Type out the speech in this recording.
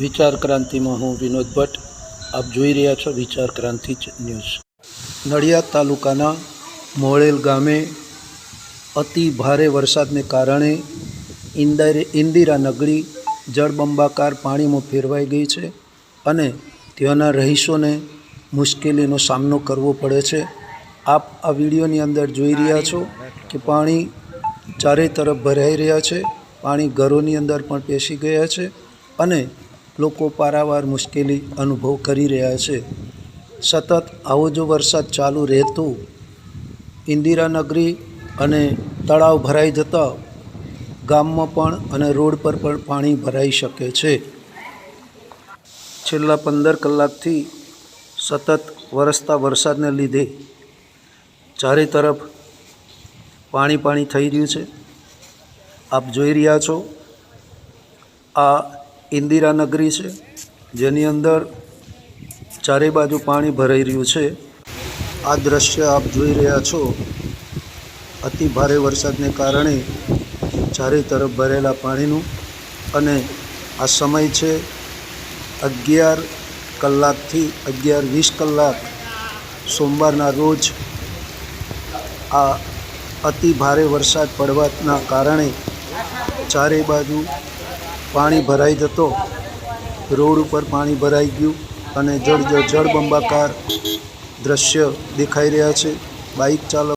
વિચાર ક્રાંતિમાં હું વિનોદ ભટ્ટ. આપ જોઈ રહ્યા છો વિચાર ક્રાંતિ ન્યૂઝ. નડિયાદ તાલુકાના મોળેલ ગામે અતિ ભારે વરસાદને કારણે ઇન્દર નગરી જળબંબાકાર પાણીમાં ફેરવાઈ ગઈ છે અને ત્યાંના રહીશોને મુશ્કેલીનો સામનો કરવો પડે છે. આપ આ વિડીયોની અંદર જોઈ રહ્યા છો કે પાણી ચારે તરફ ભરાઈ રહ્યા છે. પાણી ઘરોની અંદર પણ પેસી ગયા છે અને લોકો પારાવાર મુશ્કેલી અનુભવ કરી રહ્યા છે. સતત આવો જો વરસાદ ચાલુ રહેતો ઇન્દિરાનગરી અને તળાવ ભરાઈ જતા ગામમાં પણ અને રોડ પર પણ પાણી ભરાઈ શકે છે. છેલ્લા પંદર કલાકથી સતત વરસતા વરસાદને લીધે ચારે તરફ પાણી પાણી થઈ રહ્યું છે. આપ જોઈ રહ્યા છો. આ ઇન્દિરાનગરી છે, જેની અંદર ચારે બાજુ પાણી ભરાઈ રહ્યું છે. આ દ્રશ્ય આપ જોઈ રહ્યા છો. અતિ ભારે વરસાદને કારણે ચારે તરફ ભરેલા પાણીનું અને આ સમય છે અગિયાર કલાકથી અગિયાર વીસ કલાક સોમવારના રોજ. આ અતિ ભારે વરસાદ પડવાના કારણે ચારે બાજુ પાણી ભરાઈ જતો. રોડ ઉપર પાણી ભરાઈ ગયું અને જળ જળ જળબંબાકાર દ્રશ્ય દેખાઈ રહ્યા છે. બાઇક ચાલક